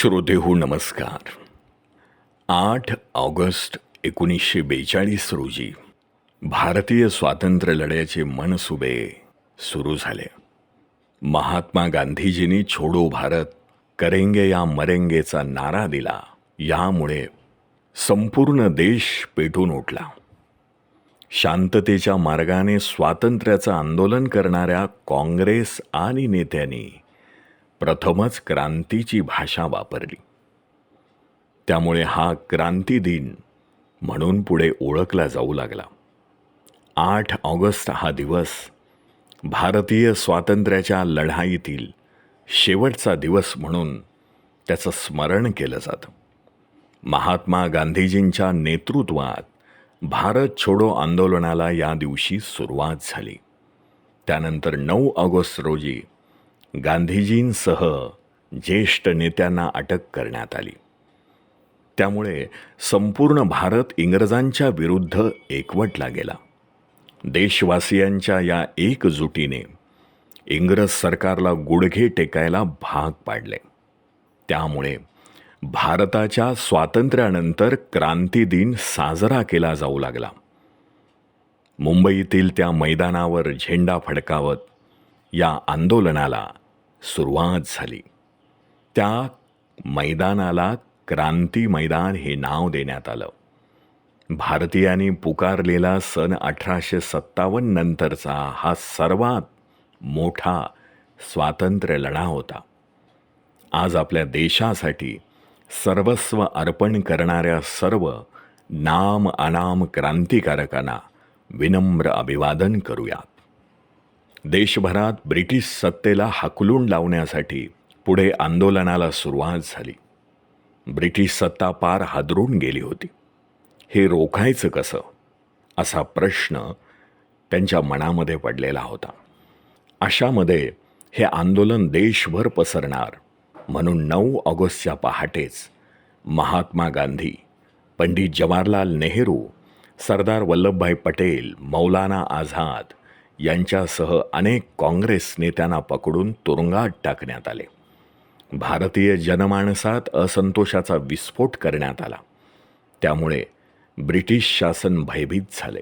श्रोतेहो नमस्कार. आठ ऑगस्ट एकोणीसशे बेचाळीस रोजी भारतीय स्वातंत्र्य लढ्याचे मनसुबे सुरू झाले. महात्मा गांधीजींनी छोडो भारत करेंगे या मरेंगेचा नारा दिला. यामुळे संपूर्ण देश पेटून उठला. शांततेच्या मार्गाने स्वातंत्र्याचं आंदोलन करणाऱ्या काँग्रेस आणि नेत्यांनी प्रथमच क्रांतीची भाषा वापरली. त्यामुळे हा क्रांती दिन म्हणून पुढे ओळखला जाऊ लागला. आठ ऑगस्ट हा दिवस भारतीय स्वातंत्र्याच्या लढाईतील शेवटचा दिवस म्हणून त्याचं स्मरण केलं जातं. महात्मा गांधीजींच्या नेतृत्वात भारत छोडो आंदोलनाला या दिवशी सुरुवात झाली. त्यानंतर नऊ ऑगस्ट रोजी गांधीजींसह ज्येष्ठ नेत्यांना अटक करण्यात आली. त्यामुळे संपूर्ण भारत इंग्रजांच्या विरुद्ध एकवटला गेला. देशवासियांच्या या एकजुटीने इंग्रज सरकारला गुडघे टेकायला भाग पाडले. त्यामुळे भारताच्या स्वातंत्र्यानंतर क्रांती दिन साजरा केला जाऊ लागला. मुंबईतील त्या मैदानावर झेंडा फडकावत या आंदोलनाला सुरुवात झाली. त्या मैदानाला क्रांती मैदान हे नाव देण्यात आलं. भारतीयांनी पुकारलेला सन अठराशे सत्तावन्न नंतरचा हा सर्वात मोठा स्वातंत्र्य लढा होता. आज आपल्या देशासाठी सर्वस्व अर्पण करणाऱ्या सर्व नाम अनाम क्रांतिकारकांना विनम्र अभिवादन करूयात. देशभरात ब्रिटिश सत्तेला हाकलून लावण्यासाठी पुढे आंदोलनाला सुरुवात झाली. ब्रिटिश सत्ता पार हादरून गेली होती. हे रोखायचं कसं? असा प्रश्न त्यांच्या मनामध्ये पडलेला होता. अशामध्ये हे आंदोलन देशभर पसरणार म्हणून नऊ ऑगस्टच्या पहाटेच महात्मा गांधी पंडित जवाहरलाल नेहरू सरदार वल्लभभाई पटेल मौलाना आझाद यांच्यासह अनेक काँग्रेस नेत्यांना पकडून तुरुंगात टाकण्यात आले. भारतीय जनमानसात असंतोषाचा विस्फोट करण्यात आला. त्यामुळे ब्रिटिश शासन भयभीत झाले.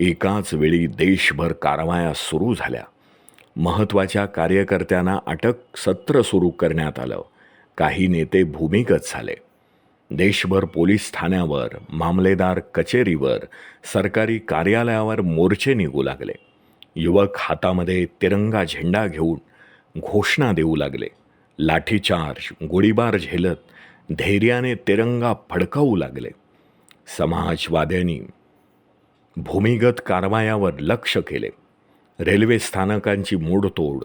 एकाच वेळी देशभर कारवाया सुरू झाल्या. महत्त्वाच्या कार्यकर्त्यांना अटक सत्र सुरू करण्यात आलं. काही नेते भूमिगत झाले. देशभर पोलीस ठाण्यावर मामलेदार कचेरीवर सरकारी कार्यालयावर मोर्चे निघू लागले. युवक हातामध्ये तिरंगा झेंडा घेऊन घोषणा देऊ लागले. लाठीचार्ज गोळीबार झेलत धैर्याने तिरंगा फडकावू लागले. समाजवाद्यांनी भूमिगत कारवायावर लक्ष केले. रेल्वे स्थानकांची मोडतोड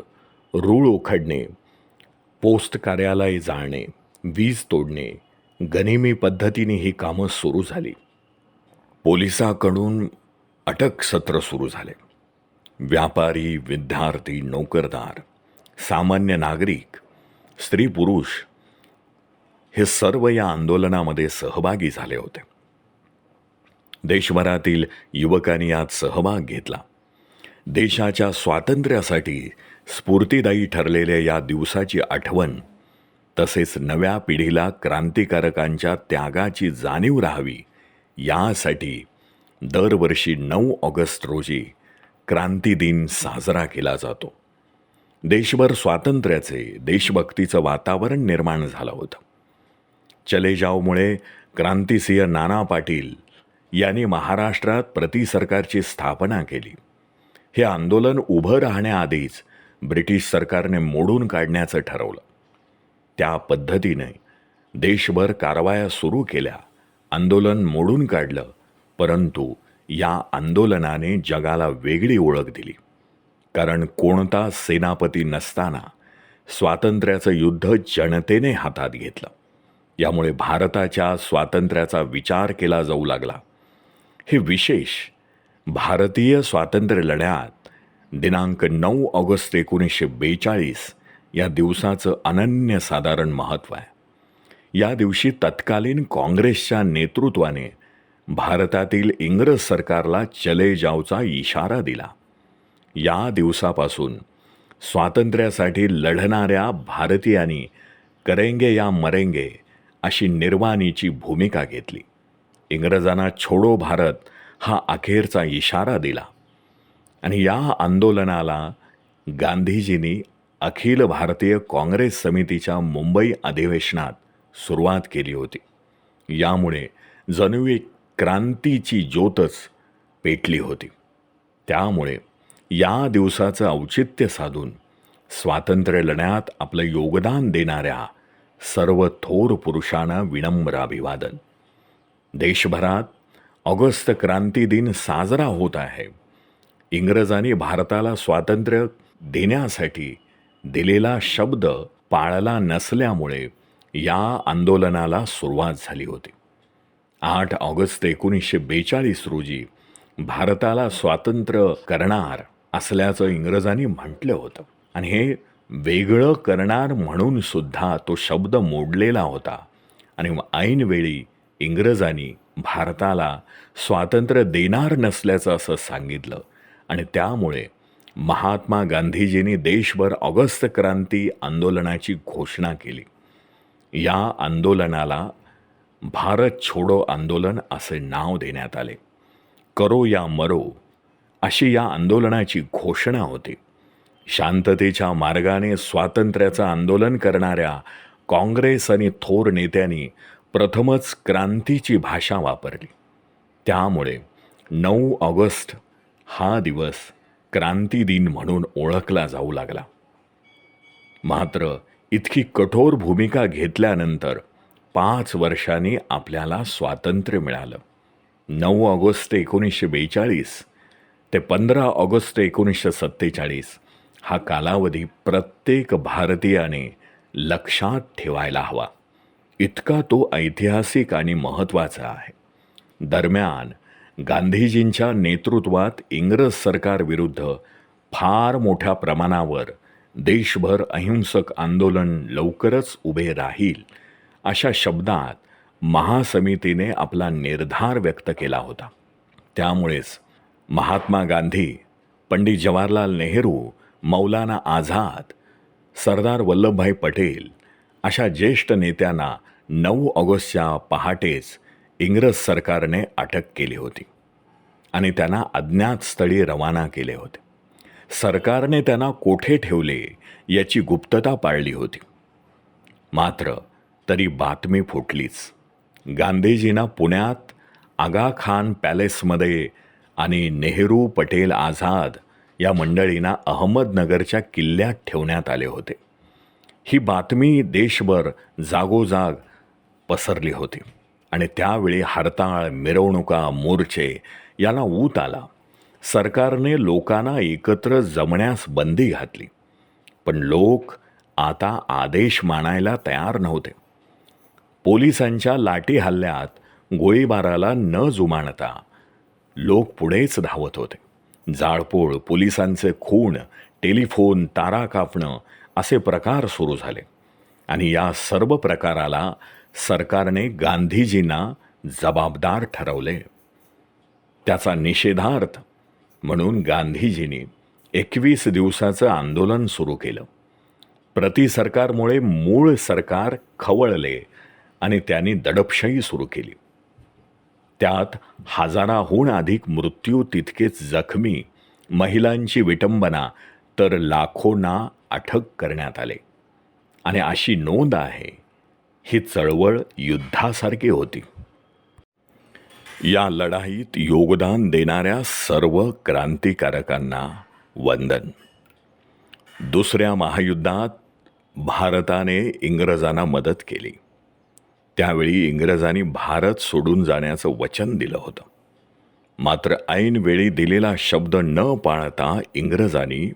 रूळ उखडणे पोस्ट कार्यालय जाळणे वीज तोडणे गनिमी पद्धतीने ही कामं सुरू झाली. पोलिसाकडून अटक सत्र सुरू झाले. व्यापारी विद्यार्थी नोकरदार सामान्य नागरिक स्त्री पुरुष हे सर्व या आंदोलनामध्ये सहभागी झाले होते. देशभरातील युवकांनी यात सहभाग घेतला. देशाच्या स्वातंत्र्यासाठी स्फूर्तिदायी ठरलेल्या या दिवसाची आठवण तसेच नव्या पिढीला क्रांतिकारकांच्या त्यागाची जाणीव राहावी यासाठी दरवर्षी नऊ ऑगस्ट रोजी क्रांती दिन साजरा केला जातो. देशभर स्वातंत्र्याचे देशभक्तीचं वातावरण निर्माण झालं होतं. चले जावमुळे क्रांतिसिंह नाना पाटील यांनी महाराष्ट्रात प्रतिसरकारची स्थापना केली. हे आंदोलन उभं राहण्याआधीच ब्रिटिश सरकारने मोडून काढण्याचं ठरवलं. त्या पद्धतीने देशभर कारवाया सुरू केल्या. आंदोलन मोडून काढलं परंतु या आंदोलनाने जगाला वेगळी ओळख दिली. कारण कोणता सेनापती नसताना स्वातंत्र्याचं युद्ध जनतेने हातात घेतलं. यामुळे भारताच्या स्वातंत्र्याचा विचार केला जाऊ लागला. हे विशेष भारतीय स्वातंत्र्य लढ्यात दिनांक नऊ ऑगस्ट एकोणीसशे बेचाळीस या दिवसाचं अनन्यसाधारण महत्त्व आहे. या दिवशी तत्कालीन काँग्रेसच्या नेतृत्वाने भारतातील इंग्रज सरकारला चले जावचा इशारा दिला. या दिवसापासून स्वातंत्र्यासाठी लढणाऱ्या भारतीयांनी करेंगे या मरेंगे अशी निर्वाणीची भूमिका घेतली. इंग्रजांना छोडो भारत हा अखेरचा इशारा दिला. आणि या आंदोलनाला गांधीजींनी अखिल भारतीय काँग्रेस समितीच्या मुंबई अधिवेशनात सुरुवात केली होती. यामुळे जणू एक क्रांतीची ज्योतच पेटली होती. त्यामुळे या दिवसाचं औचित्य साधून स्वातंत्र्य लढ्यात आपलं योगदान देणाऱ्या सर्व थोर पुरुषांना विनम्र अभिवादन. देशभरात ऑगस्ट क्रांती दिन साजरा होत आहे. इंग्रजांनी भारताला स्वातंत्र्य देण्यासाठी दिलेला शब्द पाळला नसल्यामुळे या आंदोलनाला सुरुवात झाली होती. आठ ऑगस्ट एकोणीसशे बेचाळीस रोजी भारताला स्वातंत्र्य करणार असल्याचं इंग्रजांनी म्हटलं होतं. आणि हे वेगळं करणार म्हणून सुद्धा तो शब्द मोडलेला होता. आणि ऐनवेळी इंग्रजांनी भारताला स्वातंत्र्य देणार नसल्याचं असं सांगितलं. आणि त्यामुळे महात्मा गांधीजींनी देशभर ऑगस्ट क्रांती आंदोलनाची घोषणा केली. या आंदोलनाला भारत छोडो आंदोलन असे नाव देण्यात आले. करो या मरो अशी या आंदोलनाची घोषणा होती. शांततेच्या मार्गाने स्वातंत्र्याचं आंदोलन करणाऱ्या काँग्रेस आणि थोर नेत्यांनी प्रथमच क्रांतीची भाषा वापरली. त्यामुळे नऊ ऑगस्ट हा दिवस क्रांती दिन म्हणून ओळखला जाऊ लागला. मात्र इतकी कठोर भूमिका घेतल्यानंतर पाच वर्षांनी आपल्याला स्वातंत्र्य मिळालं. नऊ ऑगस्ट एकोणीसशे बेचाळीस ते पंधरा ऑगस्ट एकोणीसशे सत्तेचाळीस हा कालावधी प्रत्येक भारतीयाने लक्षात ठेवायला हवा. इतका तो ऐतिहासिक आणि महत्त्वाचा आहे. दरम्यान गांधीजींच्या नेतृत्वात इंग्रज सरकारविरुद्ध फार मोठ्या प्रमाणावर देशभर अहिंसक आंदोलन लवकरच उभे राहील. अशा शब्दात महासमितीने आपला निर्धार व्यक्त केला होता. त्यामुळेच महात्मा गांधी पंडित जवाहरलाल नेहरू मौलाना आझाद सरदार वल्लभभाई पटेल अशा ज्येष्ठ नेत्यांना नऊ ऑगस्टच्या पहाटेच इंग्रज सरकारने अटक केली होती आणि त्यांना अज्ञात स्थळी रवाना केले होते. सरकारने त्यांना कोठे ठेवले याची गुप्तता पाळली होती. मात्र तरी बातमी फुटलीच. गांधीजींना पुण्यात आगा खान पॅलेसमध्ये आणि नेहरू पटेल आझाद या मंडळींना अहमदनगरच्या किल्ल्यात ठेवण्यात आले होते. ही बातमी देशभर जागोजाग पसरली होती आणि त्यावेळी हरताळ मिरवणुका मोर्चे यांना ऊत आला. सरकारने लोकांना एकत्र जमण्यास बंदी घातली. पण लोक आता आदेश मानायला तयार नव्हते. पोलिसांच्या लाठी हल्ल्यात गोळीबाराला न जुमानता. लोक पुढेच धावत होते. जाळपोळ पोलिसांचे खून टेलिफोन तारा कापणं असे प्रकार सुरू झाले. आणि या सर्व प्रकाराला सरकारने गांधीजींना जबाबदार ठरवले. त्याचा निषेधार्थ म्हणून गांधीजींनी एकवीस दिवसाचं आंदोलन सुरू केलं. प्रतिसरकारमुळे मूळ सरकार खवळले आणि त्यांनी दडपशाही सुरू केली. त्यात हजाराहून अधिक मृत्यू तितकेच जखमी महिलांची विटंबना तर लाखोंना अटक करण्यात आले. आणि अशी नोंद आहे ही चळवळ युद्धासारखी होती. या लढाईत योगदान देणाऱ्या सर्व क्रांतिकारकांना वंदन. दुसऱ्या महायुद्धात भारताने इंग्रजांना मदत केली. त्यावेळी इंग्रजांनी भारत सोडून जाण्याचं वचन दिलं होतं. मात्र ऐनवेळी दिलेला शब्द न पाळता इंग्रजांनी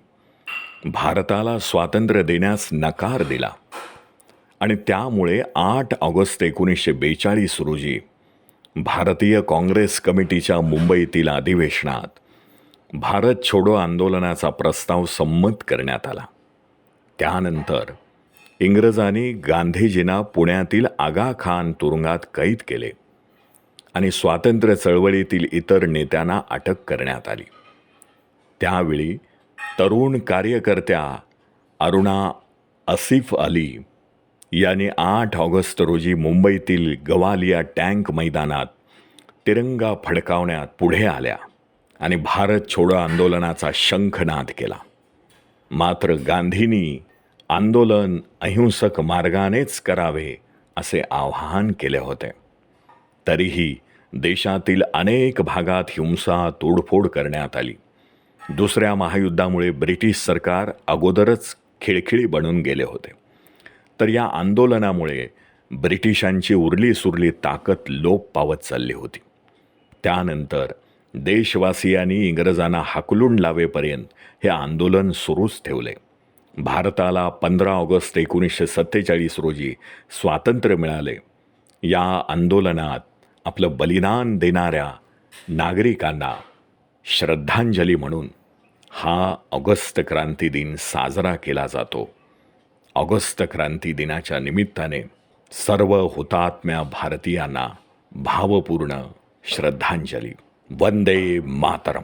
भारताला स्वातंत्र्य देण्यास नकार दिला. आणि त्यामुळे आठ ऑगस्ट एकोणीसशे बेचाळीस रोजी भारतीय काँग्रेस कमिटीच्या मुंबईतील अधिवेशनात भारत छोडो आंदोलनाचा प्रस्ताव संमत करण्यात आला. त्यानंतर इंग्रजांनी गांधीजींना पुण्यातील आगा खान तुरुंगात कैद केले आणि स्वातंत्र्य चळवळीतील इतर नेत्यांना अटक करण्यात आली. त्यावेळी तरुण कार्यकर्त्या अरुणा असिफ अली याने आठ ऑगस्ट रोजी मुंबईतील गवालिया टँक मैदानात तिरंगा फडकावण्यात पुढे आल्या आणि भारत छोडो आंदोलनाचा शंखनाद केला. मात्र गांधींनी आंदोलन अहिंसक मार्गानेच करावे असे आवाहन केले होते. तरीही देशातील अनेक भागात हिंसा तोडफोड करण्यात आली. दुसऱ्या महायुद्धामुळे ब्रिटिश सरकार अगोदरच खिळखिळी बनून गेले होते. तर या आंदोलनामुळे ब्रिटिशांची उरली सुरली ताकद लोप पावत चालली होती. त्यानंतर देशवासियांनी इंग्रजांना हाकलून लावेपर्यंत हे आंदोलन सुरूच ठेवले. भारताला पंधरा ऑगस्ट एकोणीसशे सत्तेचाळीस रोजी स्वातंत्र्य मिळाले. या आंदोलनात आपलं बलिदान देणाऱ्या नागरिकांना श्रद्धांजली म्हणून हा ऑगस्ट क्रांती दिन साजरा केला जातो. ऑगस्ट क्रांती दिनाच्या निमित्ताने सर्व हुतात्म्या भारतीयांना भावपूर्ण श्रद्धांजली. वंदे मातरम.